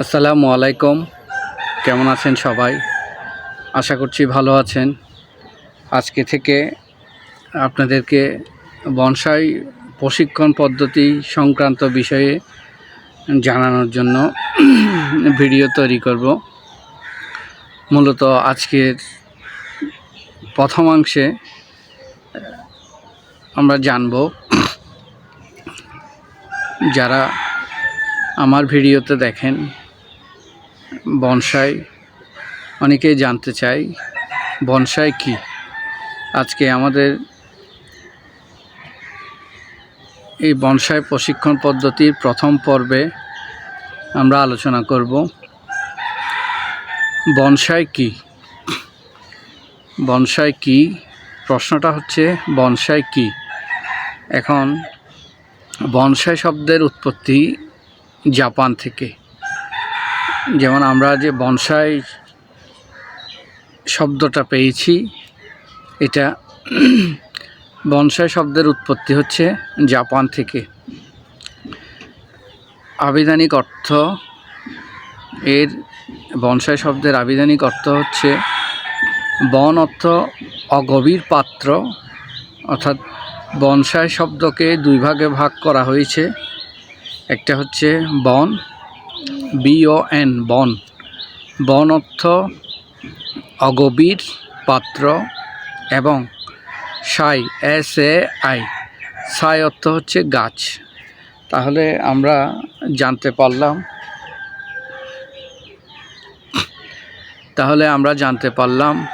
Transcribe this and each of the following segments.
আসসালামু আলাইকুম। কেমন আছেন সবাই? আশা করছি ভালো আছেন। আজকে থেকে আপনাদেরকে বনসাই প্রশিক্ষণ পদ্ধতি সংক্রান্ত বিষয়ে জানানোর জন্য ভিডিও তৈরি করব। মূলত আজকের প্রথমাংশে আমরা জানব যারা আমার ভিডিওতে দেখেন বনসাই, অনেকেই জানতে চাই, বনসাই কি? আজকে আমাদের এই বনসাই প্রশিক্ষণ পদ্ধতির প্রথম পর্বে আমরা আলোচনা করব, বনসাই কি? বনসাই কি? প্রশ্নটা হচ্ছে, বনসাই কি? এখন বনসাই শব্দের উৎপত্তি জাপান থেকে। যেমন আমরা যে বনসাই শব্দটা পেয়েছি, এটা বনসাই শব্দের উৎপত্তি হচ্ছে জাপান থেকে। আবিধানিক অর্থ, এর বনসাই শব্দের আবিধানিক অর্থ হচ্ছে বন অর্থ অগভীর পাত্র, অর্থাৎ বনসাই শব্দকে দুই ভাগে ভাগ করা হয়েছে। একটা হচ্ছে বন বিও এন বন। বন অর্থ অগভীর পাত্র এবং সাই এস এ আই সাই অর্থ হচ্ছে গাছ। তাহলে আমরা জানতে পারলাম। তাহলে আমরা জানতে পারলাম,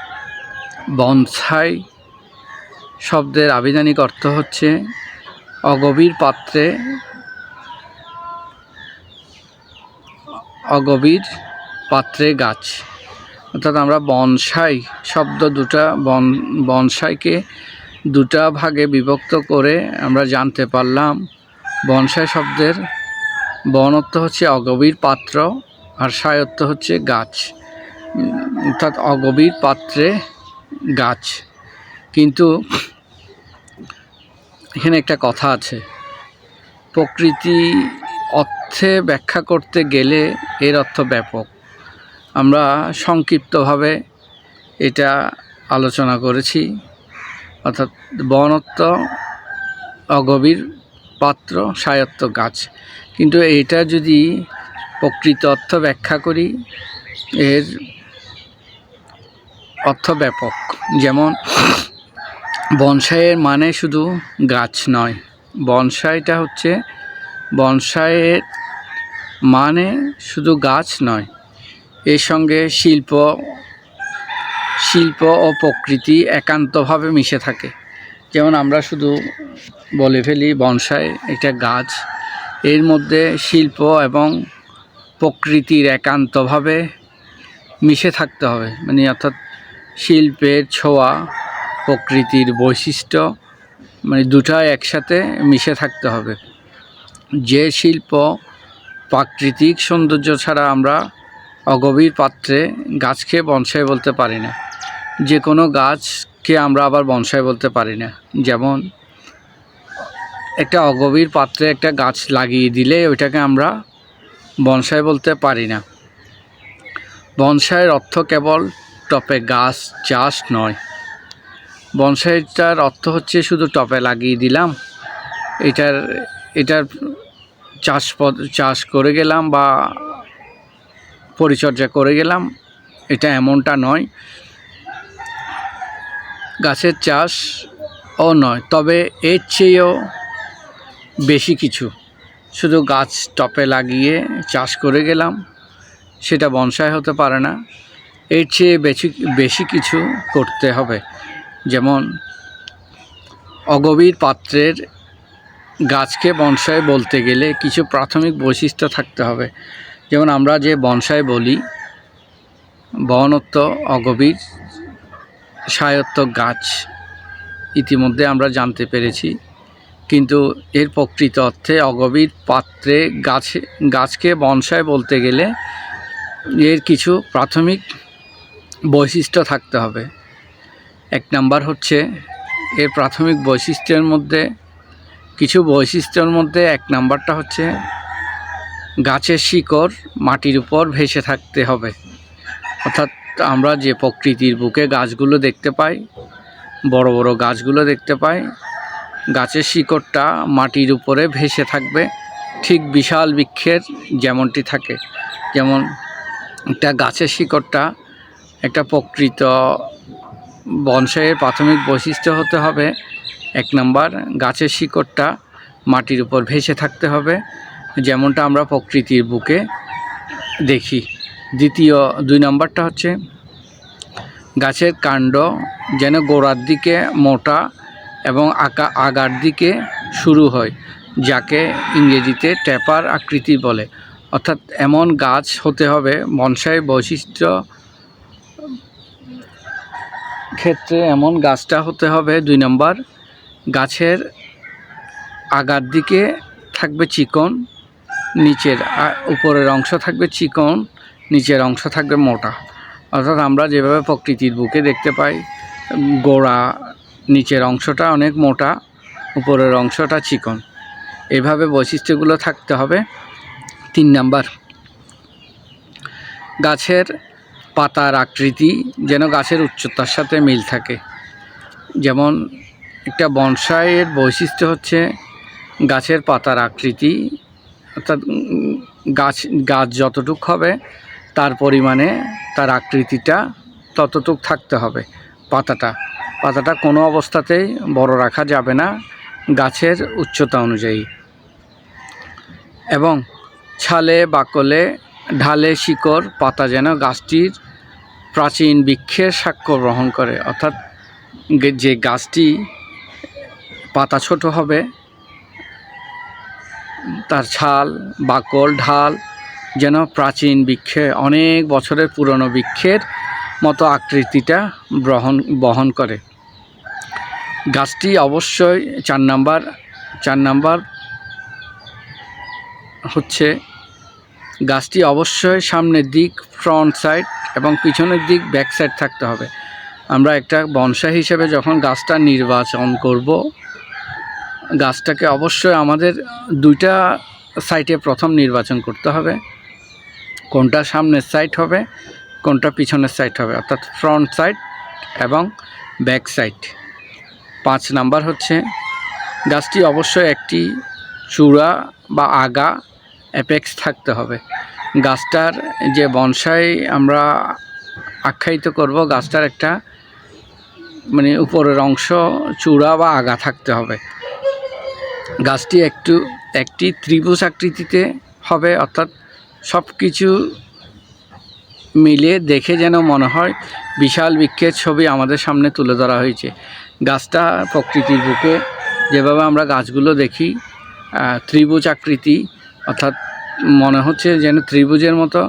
বনসাই শব্দের আবিধানিক অর্থ হচ্ছে অগভীর পাত্রে অগভীর পাত্রে গাছ। অর্থাৎ আমরা বনসাই শব্দ দুটা বন, বনসাইকে দুটা ভাগে বিভক্ত করে আমরা জানতে পারলাম। বনসাই শব্দের বনত্ব হচ্ছে অগভীর পাত্র আর সায়ত্ব হচ্ছে গাছ। অর্থাৎ অগভীর পাত্রে গাছ। কিন্তু এখানে একটা কথা আছে। প্রকৃতি অর্থে ব্যাখ্যা করতে গেলে এর অর্থ ব্যাপক। আমরা সংক্ষিপ্তভাবে এটা আলোচনা করেছি, অর্থাৎ বনত্ব, অগভীর পাত্র সায়ত্ব গাছ। কিন্তু এটা যদি প্রকৃত অর্থ ব্যাখ্যা করি, এর অর্থ ব্যাপক। যেমন, বনসাইয়ের মানে শুধু গাছ নয়, বনসাইটা হচ্ছে বনসাইয়ের মানে শুধু গাছ নয়, এর সঙ্গে শিল্প শিল্প ও প্রকৃতি একান্তভাবে মিশে থাকে। যেমন আমরা শুধু বলে ফেলি, বনসাই একটা গাছ। এর মধ্যে শিল্প এবং প্রকৃতির একান্তভাবে মিশে থাকতে হবে। মানে অর্থাৎ শিল্পের ছোঁয়া, প্রকৃতির বৈশিষ্ট্য মানে দুটা একসাথে মিশে থাকতে হবে। যে শিল্প, প্রাকৃতিক সৌন্দর্য ছাড়া আমরা অগভীর পাত্রে গাছকে বনসাই বলতে পারি না। যে কোনো গাছকে আমরা আবার বনসাই বলতে পারি না। যেমন, একটা অগভীর পাত্রে একটা গাছ লাগিয়ে দিলে ওইটাকে আমরা বনসাই বলতে পারি না। বনসাইয়ের অর্থ কেবল টপে গাছ চাষ নয়। বনসাইটার অর্থ হচ্ছে শুধু টপে লাগিয়ে দিলাম। এটার এটার চাষ পদ, চাষ করে গেলাম বা পরিচর্যা করে গেলাম, এটা এমনটা নয়। গাছের চাষ ও নয়, তবে এর চেয়েও বেশি কিছু। শুধু গাছ টপে লাগিয়ে চাষ করে গেলাম, সেটা বনসাই হতে পারে না। এর চেয়ে বেশি বেশি কিছু করতে হবে। যেমন অগভীর পাত্রের গাছকে বনসাই বলতে গেলে কিছু প্রাথমিক বৈশিষ্ট্য থাকতে হবে। যেমন আমরা যে বনসাই বলি, বনত্ব, অগভীর সায়ত্ব গাছ ইতিমধ্যে আমরা জানতে পেরেছি। কিন্তু এর প্রকৃত অর্থে অগভীর পাত্রে গাছে, গাছকে বনসাই বলতে গেলে এর কিছু প্রাথমিক বৈশিষ্ট্য থাকতে হবে। এক নাম্বার হচ্ছে, এর প্রাথমিক বৈশিষ্ট্যের মধ্যে কিছু বৈশিষ্ট্যের মধ্যে এক নাম্বারটা হচ্ছে গাছের শিকড় মাটির উপর ভেসে থাকতে হবে। অর্থাৎ আমরা যে প্রকৃতির বুকে গাছগুলো দেখতে পাই, বড় বড় গাছগুলো দেখতে পাই, গাছের শিকড়টা মাটির উপরে ভেসে থাকবে। ঠিক বিশাল বৃক্ষের যেমনটি থাকে, যেমন একটা গাছের শিকড়টা একটা প্রকৃত বনসাইয়ের প্রাথমিক বৈশিষ্ট্য হতে হবে এক নাম্বার, গাছের শিকড়টা মাটির উপর ভেসে থাকতে হবে, যেমনটা আমরা প্রকৃতির বুকে দেখি। দ্বিতীয়, দুই নাম্বারটা হচ্ছে, গাছের কাণ্ড যেন গোড়ার দিকে মোটা এবং আকা আগার দিকে শুরু হয়, যাকে ইংরেজিতে ট্যাপার আকৃতি বলে। অর্থাৎ এমন গাছ হতে হবে, বনসাই বৈশিষ্ট্য ক্ষেত্রে এমন গাছটা হতে হবে। দুই নম্বর গাছের আগার দিকে থাকবে চিকন, নিচের উপরের অংশ থাকবে চিকন, নিচের অংশ থাকবে মোটা। অর্থাৎ আমরা যেভাবে প্রকৃতির বুকে দেখতে পাই, গোড়া, নিচের অংশটা অনেক মোটা, উপরের অংশটা চিকন। এভাবে বৈশিষ্ট্যগুলো থাকতে হবে। তিন নাম্বার, গাছের পাতার আকৃতি যেন গাছের উচ্চতার সাথে মিল থাকে। যেমন একটা বনসাইয়ের বৈশিষ্ট্য হচ্ছে গাছের পাতার আকৃতি, অর্থাৎ গাছ গাছ যতটুক হবে, তার পরিমাণে তার আকৃতিটা ততটুক থাকতে হবে পাতাটা। পাতাটা কোনো অবস্থাতেই বড় রাখা যাবে না গাছের উচ্চতা অনুযায়ী। এবং ছালে, বাকলে, ঢালে, শিকড়, পাতা যেন গাছটির প্রাচীন বৃক্ষের সাক্ষ্য গ্রহণ করে, অর্থাৎ যে গাছটি পাতা ছোট হবে। তার ছাল বাকল ঢাল যেন প্রাচীন বৃক্ষে, অনেক বছরের পুরনো বৃক্ষের মতো আকৃতিটা গ্রহণ বহন করে। গাছটি অবশ্যই চার নাম্বার চার নাম্বার হচ্ছে গাছটি অবশ্যই সামনের দিক ফ্রন্ট সাইড এবং পিছনের দিক ব্যাক সাইড থাকতে হবে। আমরা একটা বনসাই হিসেবে যখন গাছটা নির্বাচন করব গাছটাকে অবশ্যই আমাদের দুইটা সাইটে প্রথম নির্বাচন করতে হবে। কোনটা সামনের সাইড হবে, কোনটা পিছনের সাইড হবে, অর্থাৎ ফ্রন্ট সাইড এবং ব্যাক সাইড পাঁচ নাম্বার হচ্ছে, গাছটি অবশ্যই একটি চূড়া বা আগা অ্যাপেক্স থাকতে হবে। গাছটার যে বনসাই আমরা আখ্যায়িত করব, গাছটার একটা মানে উপরের অংশ চূড়া বা আগা থাকতে হবে। গাছটি একটু, একটি ত্রিভুজ আকৃতিতে হবে, অর্থাৎ সব কিছু মিলে দেখে যেন মনে হয় বিশাল বৃক্ষের ছবি আমাদের সামনে তুলে ধরা হয়েছে। গাছটা প্রকৃতির বুকে যেভাবে আমরা গাছগুলো দেখি ত্রিভুজ আকৃতি, অর্থাৎ মনে হচ্ছে যেন ত্রিভুজের মতো,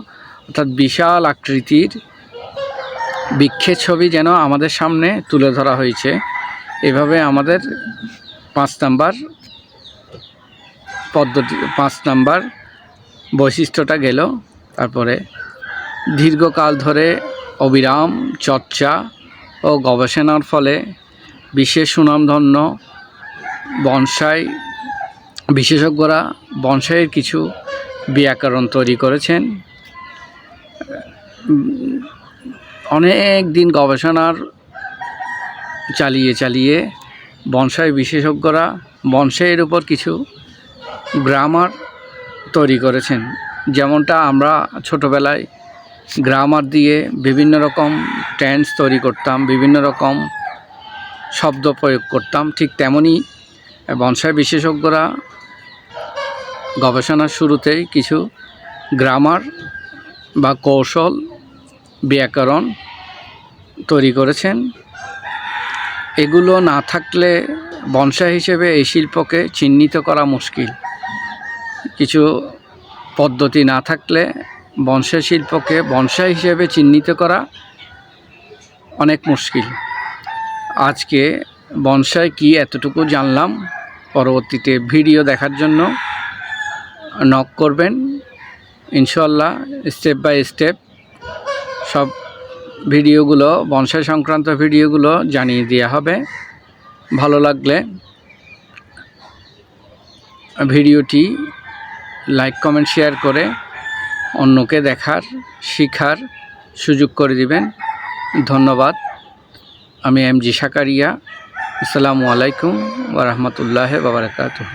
অর্থাৎ বিশাল আকৃতির বৃক্ষের ছবি যেন আমাদের সামনে তুলে ধরা হয়েছে। এভাবে আমাদের পাঁচ নাম্বার পদ্ধতি, পাঁচ নাম্বার বৈশিষ্ট্যটা গেল। তারপরে দীর্ঘকাল ধরে অবিরাম চর্চা ও গবেষণার ফলে বিশেষ সুনামধন্য বনসাই বিশেষজ্ঞরা বনসাইয়ের কিছু ব্যাকরণ তৈরি করেছেন। অনেক দিন গবেষণার চালিয়ে চালিয়ে বনসাই বিশেষজ্ঞরা বনসাইয়ের উপর কিছু গ্রামার তৈরি করেছেন। যেমনটা আমরা ছোটোবেলায় গ্রামার দিয়ে বিভিন্ন রকম টেন্স তৈরি করতাম, বিভিন্ন রকম শব্দ প্রয়োগ করতাম, ঠিক তেমনই বনসাই বিশেষজ্ঞরা গবেষণার শুরুতেই কিছু গ্রামার বা কৌশল ব্যাকরণ তৈরি করেছেন। এগুলো না থাকলে বনসাই হিসেবে এই শিল্পকে চিহ্নিত করা মুশকিল। কিছু পদ্ধতি না থাকলে বনসাই শিল্পকে বনসাই হিসেবে চিহ্নিত করা অনেক মুশকিল। আজকে বনসাই কি এতটুকু জানলাম, পরবর্তীতে ভিডিও দেখার জন্য নক করবেন। ইনশাল্লাহ স্টেপ বাই স্টেপ সব ভিডিওগুলো, বনসাই সংক্রান্ত ভিডিওগুলো জানিয়ে দেওয়া হবে। ভালো লাগলে ভিডিওটি লাইক, কমেন্ট, শেয়ার করে অন্যকে দেখার, শিখার সুযোগ করে দিবেন। ধন্যবাদ। আমি এম জি সাকারিয়া। আসসালামু আলাইকুম ওরহমতুল্লাহ বাবরকাতুহ